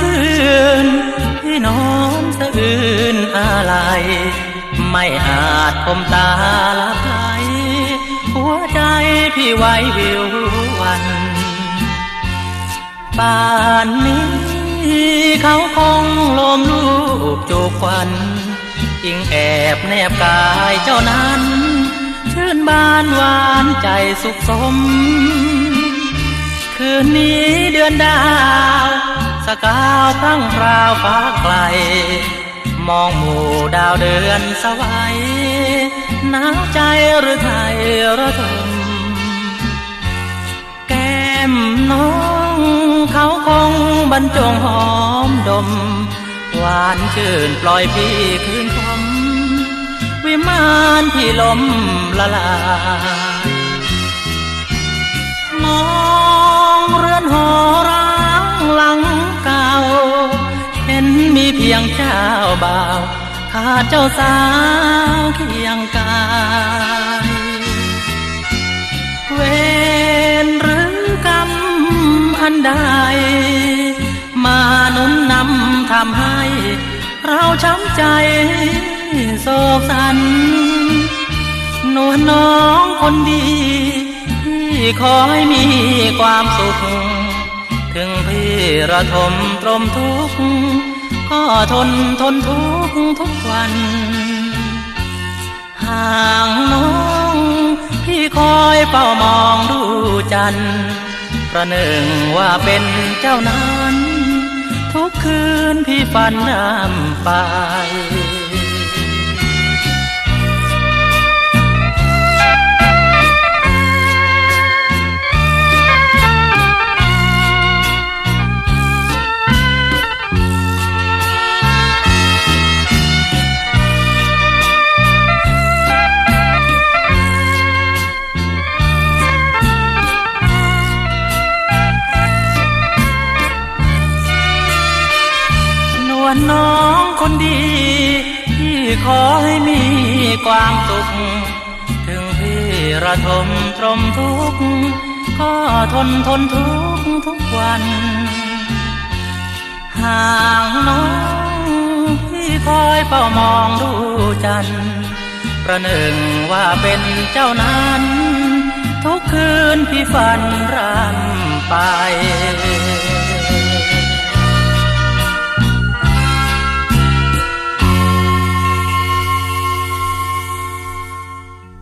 คืนพี่นอนสะอื้นอะไร ไม่อาจคมตาละไพหัวใจพี่ไว้วิววันป่านนี้ เขาคงลมลูกจูบควันอิงแอบแนบกายเจ้านั้น ชื่นบานหวานใจสุขสม คืนนี้เดือนดาว สกาวพรั่งพราวฟ้าไกล มองหมู่ดาวเดือนสวัยหนาวใจหรือไทยระทมแก้มน้องเขาคงบรรจงหอมดม หวานชื่นปล่อยพี่คืนคมวิมานพี่ลมละลาย ยงเจ้าบ่าวขาดเจ้าสาวเคียงกายเวรหรือกรรมอันใด มานุนนำทำให้ เราช้ำใจโศกสันนวลน้องคนดี ที่ขอให้มีความสุข ถึงพี่ระทมตรมทุกข์ ก็ทนทนทุกทุกวัน ห่างน้องพี่คอยเฝ้ามองดูจันทร์ประหนึ่งว่าเป็นเจ้านั้น ทุกคืนพี่ฝันน้ำไป น้องคนดีที่ขอให้มีความสุข ถึงพี่ระทมตรมทุกข์ก็ทนทนทุกข์ทุกวัน ห่างน้องพี่คอยเฝ้ามองดูจันประหนึ่งว่าเป็นเจ้านั้น ทุกคืนพี่ฝันรำไป